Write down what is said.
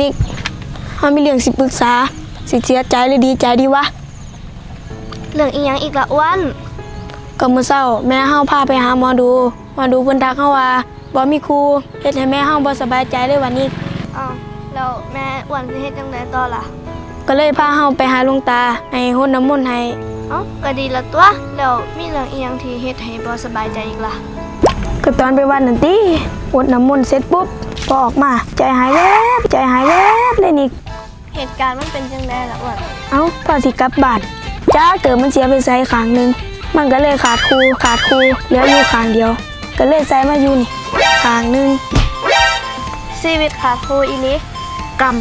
นิกเฮามีเรื่องสิปรึกษา สิเสียใจหรือดีใจดีวะ เรื่องอีหยังอีกละอ้วนก็มื้อเช้า แม่เฮาพาไปหาหมอดูหมอดูเพิ่นทักเฮาว่าบ่มีครูเฮ็ดให้แม่เฮาบ่สบายใจเลยวันนี้ อ้าวแล้วแม่อ้วนสิเฮ็ดจังไดต่อล่ะ ก็เลยพาเฮาไปหาหลวงตา ให้รดน้ำมนต์ให้ เอ้าก็ดีละตัวแล้วมีเรื่องอีหยังที่เฮ็ดให้บ่สบายใจอีกล่ะก็ตอนไปวัดนั่นติรดน้ำมนต์เสร็จปุ๊บ พอออกมา ใจหายแวบใจหายแวบเลยนิกเหตุการณ์มันเป็นจังไดล่ะอ้วนเอ้าพอสิกลับบ้านจ้าเกิดมันเสียไปใส่ข้างหนึงมันก็เลยขาดครูขาดครูเหลืออยู่ข้างเดียว ก็เลยใส่มาอยู่นี่ข้างหนึงชีวิตขาดครูอีหลีกรรม